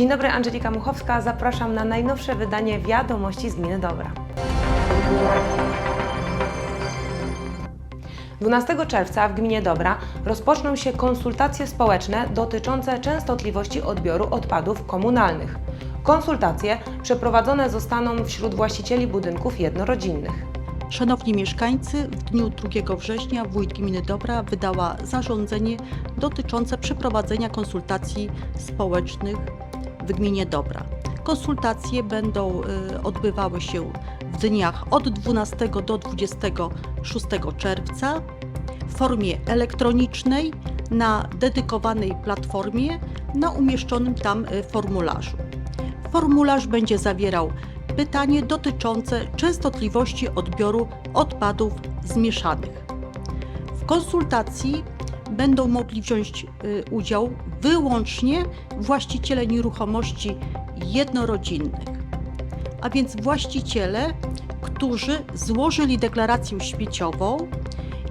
Dzień dobry, Angelika Muchowska. Zapraszam na najnowsze wydanie Wiadomości z Gminy Dobra. 12 czerwca w gminie Dobra rozpoczną się konsultacje społeczne dotyczące częstotliwości odbioru odpadów komunalnych. Konsultacje przeprowadzone zostaną wśród właścicieli budynków jednorodzinnych. Szanowni mieszkańcy, w dniu 2 września wójt gminy Dobra wydała zarządzenie dotyczące przeprowadzenia konsultacji społecznych w gminie Dobra. Konsultacje będą y, odbywały się w dniach od 12 do 26 czerwca w formie elektronicznej na dedykowanej platformie na umieszczonym tam y, formularzu. Formularz będzie zawierał pytanie dotyczące częstotliwości odbioru odpadów zmieszanych. W konsultacji będą mogli wziąć y, udział wyłącznie właściciele nieruchomości jednorodzinnych, a więc właściciele, którzy złożyli deklarację śmieciową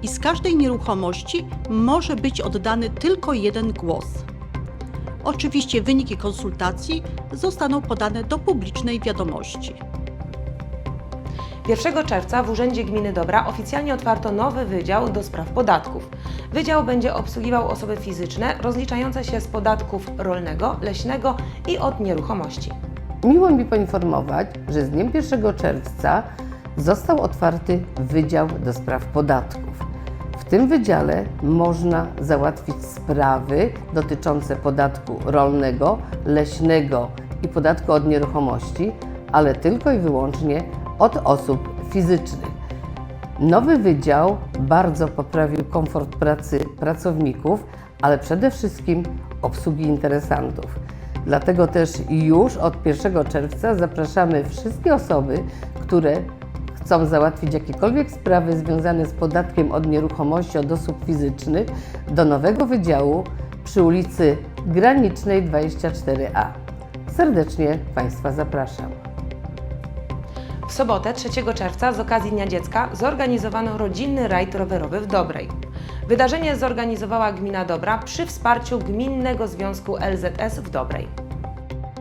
i z każdej nieruchomości może być oddany tylko jeden głos. Oczywiście wyniki konsultacji zostaną podane do publicznej wiadomości. 1 czerwca w Urzędzie Gminy Dobra oficjalnie otwarto nowy wydział do spraw podatków. Wydział będzie obsługiwał osoby fizyczne rozliczające się z podatków rolnego, leśnego i od nieruchomości. Miło mi poinformować, że z dniem 1 czerwca został otwarty Wydział do Spraw Podatków. W tym wydziale można załatwić sprawy dotyczące podatku rolnego, leśnego i podatku od nieruchomości, ale tylko i wyłącznie od osób fizycznych. Nowy wydział bardzo poprawił komfort pracy pracowników, ale przede wszystkim obsługi interesantów. Dlatego też już od 1 czerwca zapraszamy wszystkie osoby, które chcą załatwić jakiekolwiek sprawy związane z podatkiem od nieruchomości od osób fizycznych do nowego wydziału przy ulicy Granicznej 24A. Serdecznie Państwa zapraszam. W sobotę 3 czerwca z okazji Dnia Dziecka zorganizowano rodzinny rajd rowerowy w Dobrej. Wydarzenie zorganizowała Gmina Dobra przy wsparciu Gminnego Związku LZS w Dobrej.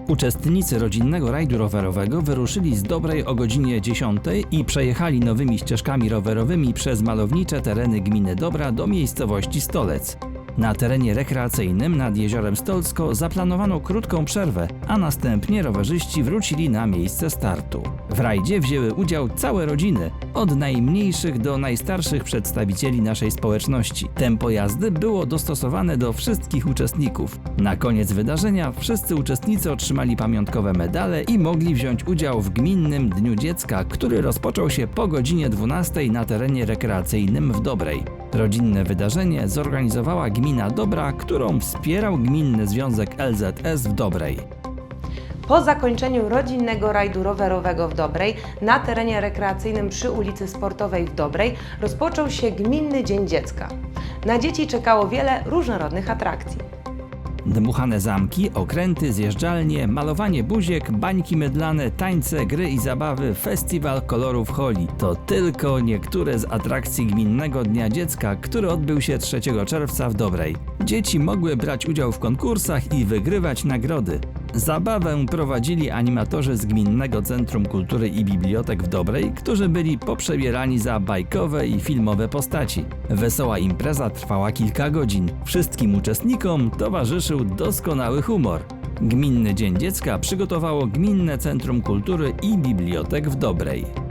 Uczestnicy rodzinnego rajdu rowerowego wyruszyli z Dobrej o godzinie 10 i przejechali nowymi ścieżkami rowerowymi przez malownicze tereny gminy Dobra do miejscowości Stolec. Na terenie rekreacyjnym nad jeziorem Stolsko zaplanowano krótką przerwę, a następnie rowerzyści wrócili na miejsce startu. W rajdzie wzięły udział całe rodziny, od najmniejszych do najstarszych przedstawicieli naszej społeczności. Tempo jazdy było dostosowane do wszystkich uczestników. Na koniec wydarzenia wszyscy uczestnicy otrzymali pamiątkowe medale i mogli wziąć udział w gminnym Dniu Dziecka, który rozpoczął się po godzinie 12 na terenie rekreacyjnym w Dobrej. Rodzinne wydarzenie zorganizowała gmina Dobra, którą wspierał Gminny Związek LZS w Dobrej. Po zakończeniu rodzinnego rajdu rowerowego w Dobrej na terenie rekreacyjnym przy ulicy Sportowej w Dobrej rozpoczął się Gminny Dzień Dziecka. Na dzieci czekało wiele różnorodnych atrakcji. Dmuchane zamki, okręty, zjeżdżalnie, malowanie buziek, bańki mydlane, tańce, gry i zabawy, festiwal kolorów Holi. To tylko niektóre z atrakcji Gminnego Dnia Dziecka, który odbył się 3 czerwca w Dobrej. Dzieci mogły brać udział w konkursach i wygrywać nagrody. Zabawę prowadzili animatorzy z Gminnego Centrum Kultury i Bibliotek w Dobrej, którzy byli poprzebierani za bajkowe i filmowe postaci. Wesoła impreza trwała kilka godzin. Wszystkim uczestnikom towarzyszył doskonały humor. Gminny Dzień Dziecka przygotowało Gminne Centrum Kultury i Bibliotek w Dobrej.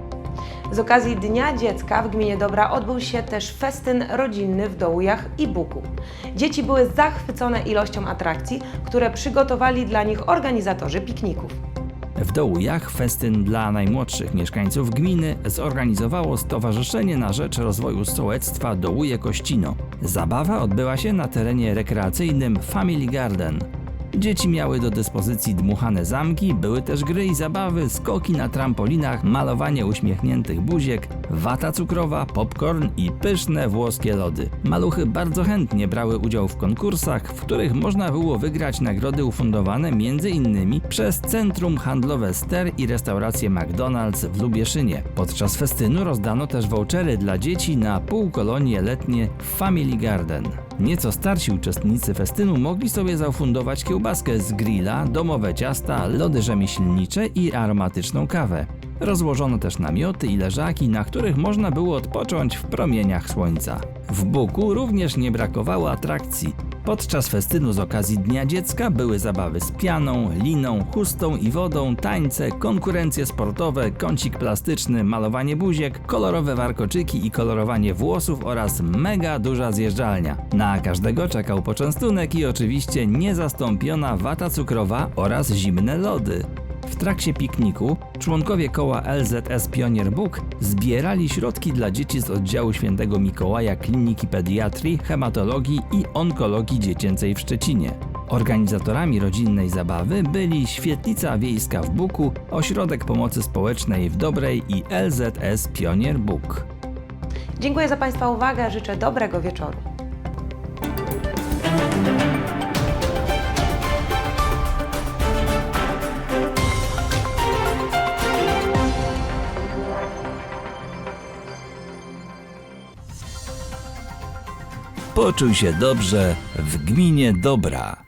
Z okazji Dnia Dziecka w gminie Dobra odbył się też festyn rodzinny w Dołujach i Buku. Dzieci były zachwycone ilością atrakcji, które przygotowali dla nich organizatorzy pikników. W Dołujach festyn dla najmłodszych mieszkańców gminy zorganizowało Stowarzyszenie na Rzecz Rozwoju Sołectwa Dołuje Kościno. Zabawa odbyła się na terenie rekreacyjnym Family Garden. Dzieci miały do dyspozycji dmuchane zamki, były też gry i zabawy, skoki na trampolinach, malowanie uśmiechniętych buziek, wata cukrowa, popcorn i pyszne włoskie lody. Maluchy bardzo chętnie brały udział w konkursach, w których można było wygrać nagrody ufundowane m.in. przez Centrum Handlowe Ster i restaurację McDonald's w Lubieszynie. Podczas festynu rozdano też vouchery dla dzieci na półkolonie letnie w Family Garden. Nieco starsi uczestnicy festynu mogli sobie zafundować kiełbaskę z grilla, domowe ciasta, lody rzemieślnicze i aromatyczną kawę. Rozłożono też namioty i leżaki, na których można było odpocząć w promieniach słońca. W Buku również nie brakowało atrakcji. Podczas festynu z okazji Dnia Dziecka były zabawy z pianą, liną, chustą i wodą, tańce, konkurencje sportowe, kącik plastyczny, malowanie buziek, kolorowe warkoczyki i kolorowanie włosów oraz mega duża zjeżdżalnia. Na każdego czekał poczęstunek i oczywiście niezastąpiona wata cukrowa oraz zimne lody. W trakcie pikniku członkowie koła LZS Pionier Bóg zbierali środki dla dzieci z oddziału Świętego Mikołaja Kliniki Pediatrii, Hematologii i Onkologii Dziecięcej w Szczecinie. Organizatorami rodzinnej zabawy byli Świetlica Wiejska w Buku, Ośrodek Pomocy Społecznej w Dobrej i LZS Pionier Bóg. Dziękuję za Państwa uwagę, życzę dobrego wieczoru. Poczuj się dobrze w gminie Dobra.